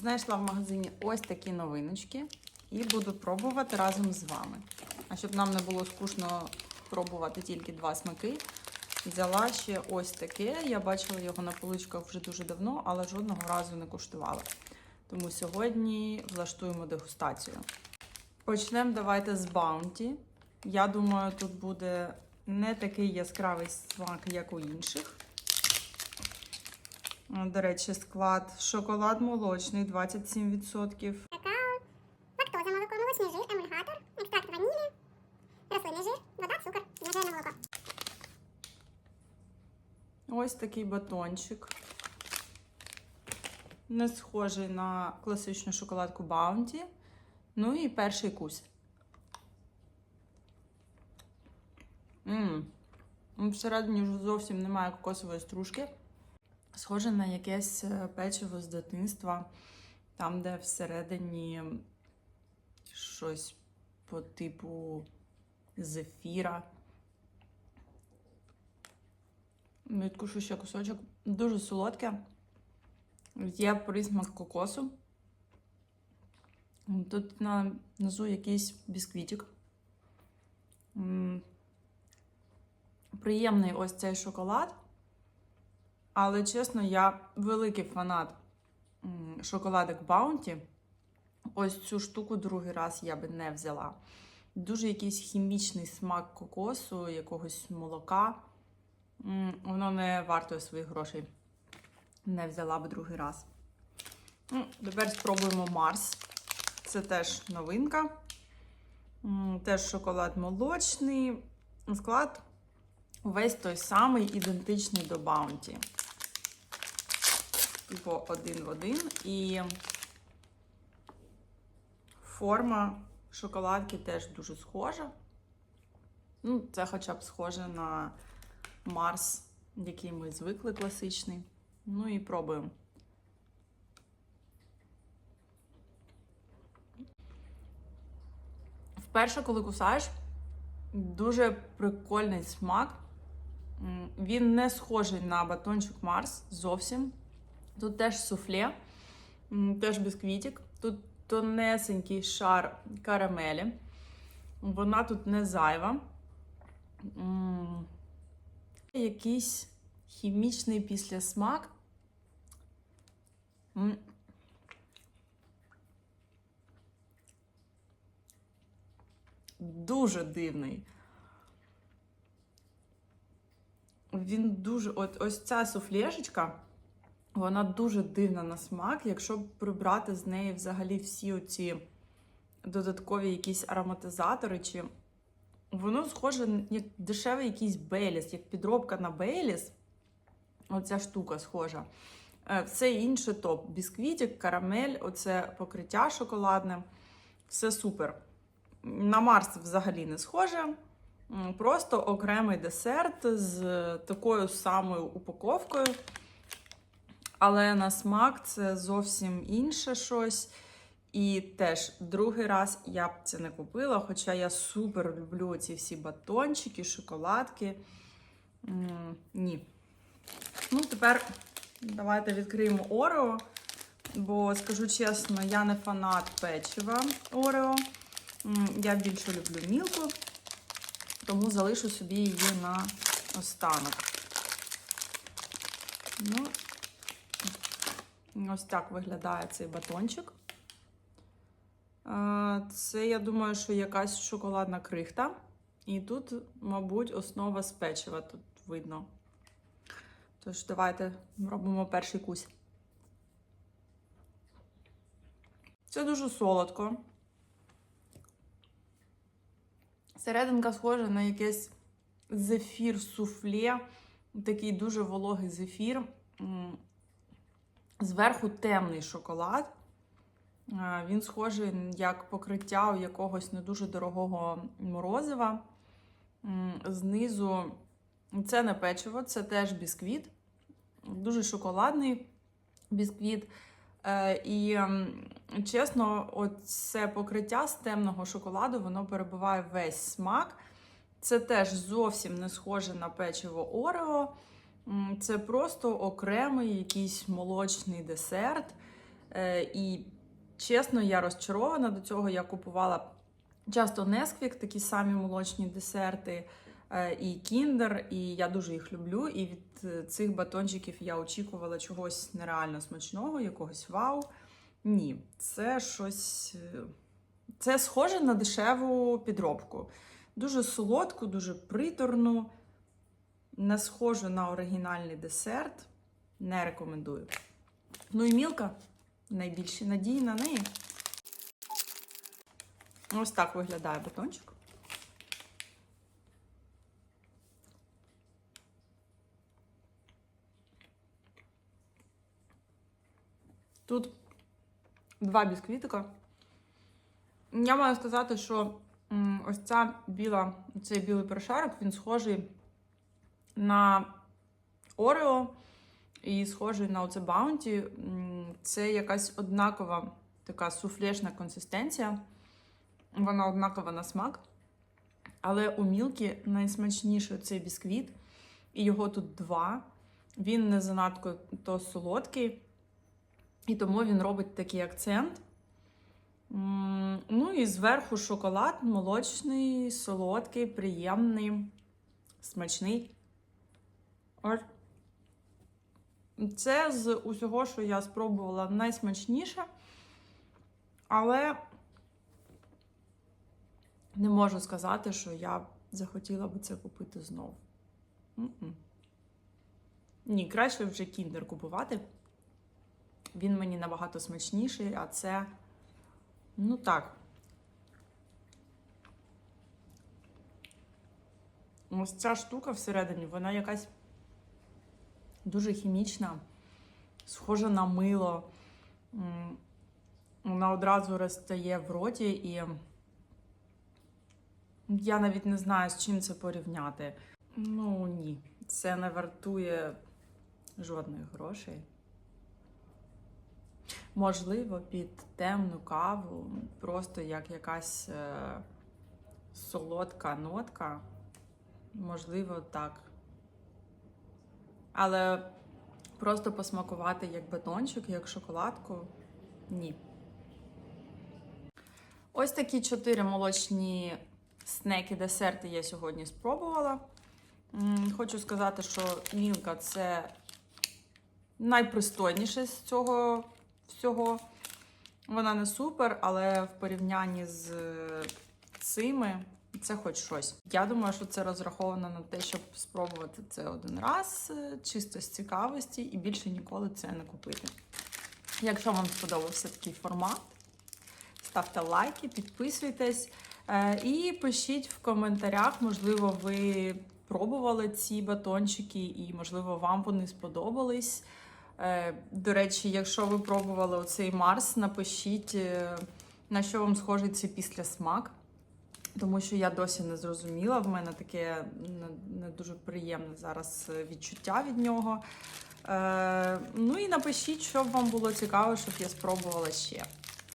Знайшла в магазині ось такі новиночки і буду пробувати разом з вами. А щоб нам не було скучно пробувати тільки два смаки, взяла ще ось таке. Я бачила його на поличках вже дуже давно, але жодного разу не куштувала. Тому сьогодні влаштуємо дегустацію. Почнемо давайте з Bounty. Я думаю, тут буде не такий яскравий смак, як у інших. До речі, склад шоколад молочний 27%. какао, лактоза, молоко, молочний жир, емульгатор, екстракт ванілі, рослинний жир, вода, цукор, звичайне молоко. Ось такий батончик. Не схожий на класичну шоколадку Bounty. Ну і перший кусь. Всередині вже зовсім немає кокосової стружки. Схоже на якесь е, печиво з дитинства, там, де всередині щось по типу зефіра. Відкушу ще кусочок. Дуже солодке. Є присмак кокосу. Тут на низу якийсь бісквітик. Приємний ось цей шоколад. Але чесно, я великий фанат шоколадок Bounty. Ось цю штуку другий раз я би не взяла. Дуже якийсь хімічний смак кокосу, якогось молока. Воно не вартує своїх грошей. Не взяла б другий раз. Тепер спробуємо Марс. Це теж новинка. Теж шоколад молочний. Склад весь той самий, ідентичний до Bounty. Типу один в один. І форма шоколадки теж дуже схожа. Ну, це хоча б схоже на Марс, який ми звикли класичний. Ну і пробуємо. Вперше, коли кусаєш, дуже прикольний смак. Він не схожий на батончик Марс зовсім. Тут теж суфле, теж бісквітик. Тут тонесенький шар карамелі. Вона тут не зайва. Якийсь хімічний післясмак. Дуже дивний. Він дуже. От ось ця суфлешечка, вона дуже дивна на смак, якщо прибрати з неї взагалі всі оці додаткові якісь ароматизатори, чи воно схоже як дешевий якийсь Бейліс, як підробка на Бейліс. Оця штука схожа. Е, Все інше топ. Бісквітик, карамель, оце покриття шоколадне. Все супер. На Марс взагалі не схоже. Просто окремий десерт з такою самою упаковкою. Але на смак це зовсім інше щось. І теж другий раз я б це не купила, хоча я супер люблю ці всі батончики, шоколадки. Ні. Ну, тепер давайте відкриємо Орео. Бо, скажу чесно, я не фанат печива Орео. Я більше люблю мілку, тому залишу собі її на останок. Ну, ось так виглядає цей батончик. Це, я думаю, що якась шоколадна крихта. І тут, мабуть, основа з печива тут видно. Тож, давайте робимо перший кусь. Це дуже солодко. Серединка схожа на якесь зефір суфле. Такий дуже вологий зефір. Зверху темний шоколад. Е, Він схожий як покриття у якогось не дуже дорогого морозива. Знизу це не печиво, це теж бісквіт. Дуже шоколадний бісквіт. Е, І чесно, оце покриття з темного шоколаду воно перебиває весь смак. Це теж зовсім не схоже на печиво Орео. Це просто окремий якийсь молочний десерт. Е, і чесно, я розчарована. До цього я купувала часто Несквік, такі самі молочні десерти, е, і Кіндер, і я дуже їх люблю. І від е, цих батончиків я очікувала чогось нереально смачного, якогось вау. Ні, це щось. Це схоже на дешеву підробку. Дуже солодку, дуже приторну, не схожу на оригінальний десерт. Не рекомендую. Ну і мілка найбільші надії на неї. Ось так виглядає батончик. Тут два бісквітика. Я маю сказати, що ось ця біла, цей білий прошарок, він схожий на Орео і схожий на оце Баунті. Це якась однакова така суфлешна консистенція. Вона однакова на смак. Але у Мілкі найсмачніший цей бісквіт, і його тут два. Він не занадто то солодкий, і тому він робить такий акцент. Ну і зверху шоколад молочний, солодкий, приємний, смачний. Ось. Це з усього, що я спробувала, найсмачніше. Але не можу сказати, що я захотіла би це купити знову. Ні, краще вже кіндер купувати. Він мені набагато смачніший, а це, ну так. Ось ця штука всередині, вона якась дуже хімічна, схожа на мило. Вона одразу розстає в роті, і я навіть не знаю, з чим це порівняти. Ну ні, це не вартує жодних грошей. Можливо, під темну каву, просто як якась е, солодка нотка. Можливо, так. Але просто посмакувати як батончик, як шоколадку ні. Ось такі чотири молочні снеки, десерти я сьогодні спробувала. Хочу сказати, що Мілка це найпристойніше з цього всього. Вона не супер, але в порівнянні з цими це хоч щось. Я думаю, що це розраховано на те, щоб спробувати це один раз, е, чисто з цікавості, і більше ніколи це не купити. Якщо вам сподобався такий формат, ставте лайки, підписуйтесь е, і пишіть в коментарях, можливо, ви пробували ці батончики, і, можливо, вам вони сподобались. Е, До речі, якщо ви пробували оцей Марс, напишіть, на що вам схожий цей післясмак. Тому що я досі не зрозуміла. В мене таке не, дуже приємне зараз е, відчуття від нього. Е, ну і напишіть, що б вам було цікаво, щоб я спробувала ще.